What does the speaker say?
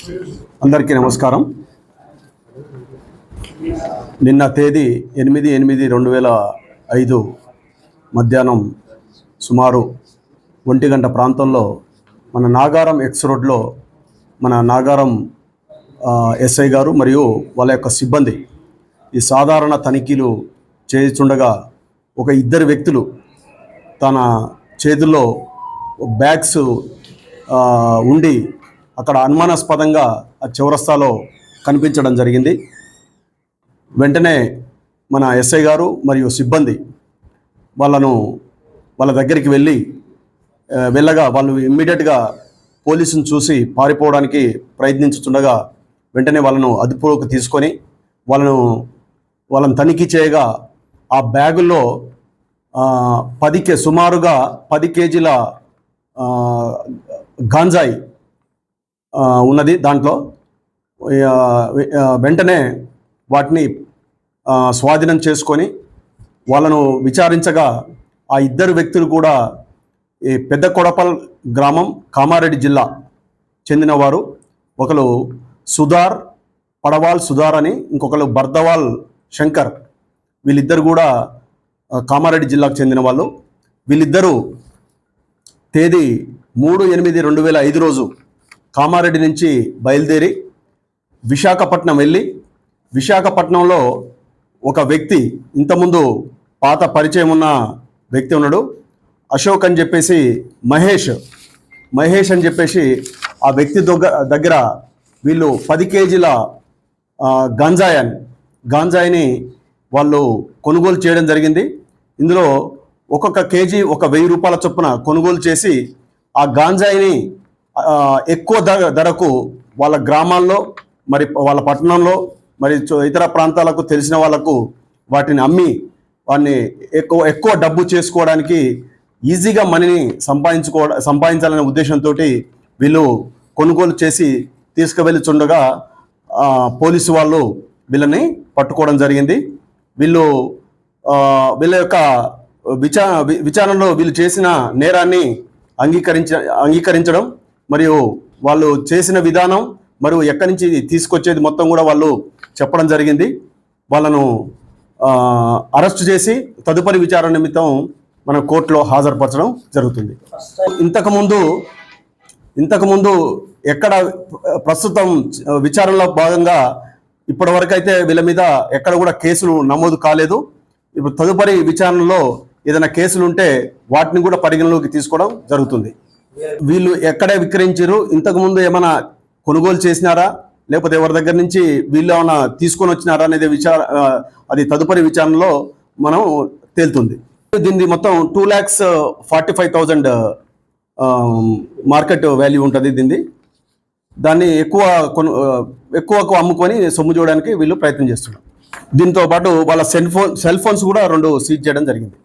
అందరికీ నమస్కారం. నిన్న తేదీ ఎనిమిది ఎనిమిది రెండు వేల ఐదు మధ్యాహ్నం సుమారు ఒంటి గంట ప్రాంతంలో మన నాగారం ఎక్స్ రోడ్లో మన నాగారం ఎస్ఐ గారు మరియు వాళ్ళ యొక్క సిబ్బంది ఈ సాధారణ తనిఖీలు చేస్తుండగా ఒక ఇద్దరు వ్యక్తులు తన చేతుల్లో బ్యాగ్స్ ఉండి అక్కడ అనుమానాస్పదంగా ఆ చివరస్తాలో కనిపించడం జరిగింది. వెంటనే మన ఎస్ఐ గారు మరియు సిబ్బంది వాళ్ళను వాళ్ళ దగ్గరికి వెళ్ళి వెళ్ళగా వాళ్ళు ఇమ్మీడియట్గా పోలీసును చూసి పారిపోవడానికి ప్రయత్నించుతుండగా వెంటనే వాళ్ళను అదుపులోకి తీసుకొని వాళ్ళను వాళ్ళని తనిఖీ చేయగా ఆ బ్యాగుల్లో పది కే సుమారుగా పది కేజీల గాంజాయి ఉన్నది దాంట్లో. వెంటనే వాటిని స్వాధీనం చేసుకొని వాళ్ళను విచారించగా ఆ ఇద్దరు వ్యక్తులు కూడా ఈ పెద్ద కొడపల్ గ్రామం కామారెడ్డి జిల్లా చెందినవారు. ఒకరు సుధార్ పడవాల్ సుధార్ అని ఇంకొకరు బర్దవాల్ శంకర్. వీళ్ళిద్దరు కూడా కామారెడ్డి జిల్లాకు చెందిన వాళ్ళు వీళ్ళిద్దరూ తేదీ మూడు ఎనిమిది రెండు వేల ఐదు రోజు కామారెడ్డి నుంచి బయలుదేరి విశాఖపట్నం వెళ్ళి విశాఖపట్నంలో ఒక వ్యక్తి ఇంతకుముందు పాత పరిచయం ఉన్న వ్యక్తి ఉన్నాడు అశోక్ అని చెప్పేసి మహేష్. మహేష్ అని చెప్పేసి ఆ వ్యక్తి దగ్గర దగ్గర వీళ్ళు పది కేజీల ఆ, గాంజాయన్ గాంజాయిని వాళ్ళు కొనుగోలు చేయడం జరిగింది. ఇందులో ఒక్కొక్క కేజీ ఒక వెయ్యి రూపాయల చొప్పున కొనుగోలు చేసి ఆ గాంజాయిని ఎక్కువ ధరకు వాళ్ళ గ్రామాల్లో మరి వాళ్ళ పట్టణంలో మరి ఇతర ప్రాంతాలకు తెలిసిన వాళ్ళకు వాటిని అమ్మి వాటిని ఎక్కువ ఎక్కువ డబ్బు చేసుకోవడానికి ఈజీగా మనీని సంపాదించుకో సంపాదించాలనే ఉద్దేశంతో వీళ్ళు కొనుగోలు చేసి తీసుకువెళ్ళుచుండగా పోలీసు వాళ్ళు వీళ్ళని పట్టుకోవడం జరిగింది. వీళ్ళు వీళ్ళ యొక్క విచా విచారణలో వీళ్ళు చేసిన నేరాన్ని అంగీకరించ అంగీకరించడం మరియు వాళ్ళు చేసిన విధానం మరియు ఎక్కడి నుంచి తీసుకొచ్చేది మొత్తం కూడా వాళ్ళు చెప్పడం జరిగింది. వాళ్ళను అరెస్ట్ చేసి తదుపరి విచారణ నిమిత్తం మన కోర్టులో హాజరుపరచడం జరుగుతుంది. ఇంతకుముందు ఇంతకుముందు ఎక్కడ ప్రస్తుతం విచారణలో భాగంగా ఇప్పటివరకు అయితే వీళ్ళ మీద ఎక్కడ కూడా కేసులు నమోదు కాలేదు. ఇప్పుడు తదుపరి విచారణలో ఏదైనా కేసులు ఉంటే వాటిని కూడా పరిగణలోకి తీసుకోవడం జరుగుతుంది. వీళ్ళు ఎక్కడ విక్రయించారు? ఇంతకుముందు ఏమైనా కొనుగోలు చేసినారా? లేకపోతే ఎవరి దగ్గర నుంచి వీళ్ళు ఏమైనా తీసుకొని వచ్చినారా అనేది విచార అది తదుపరి విచారణలో మనం తేలుతుంది. దీన్ని మొత్తం two lakhs forty five thousand market value ఉంటుంది దీన్ని. దాన్ని ఎక్కువ కొను ఎక్కువకు అమ్ముకొని సొమ్ము చూడడానికి వీళ్ళు ప్రయత్నం చేస్తున్నారు. దీంతో పాటు వాళ్ళ సెల్ ఫోన్ సెల్ ఫోన్స్ కూడా రెండు సీజ్ చేయడం జరిగింది.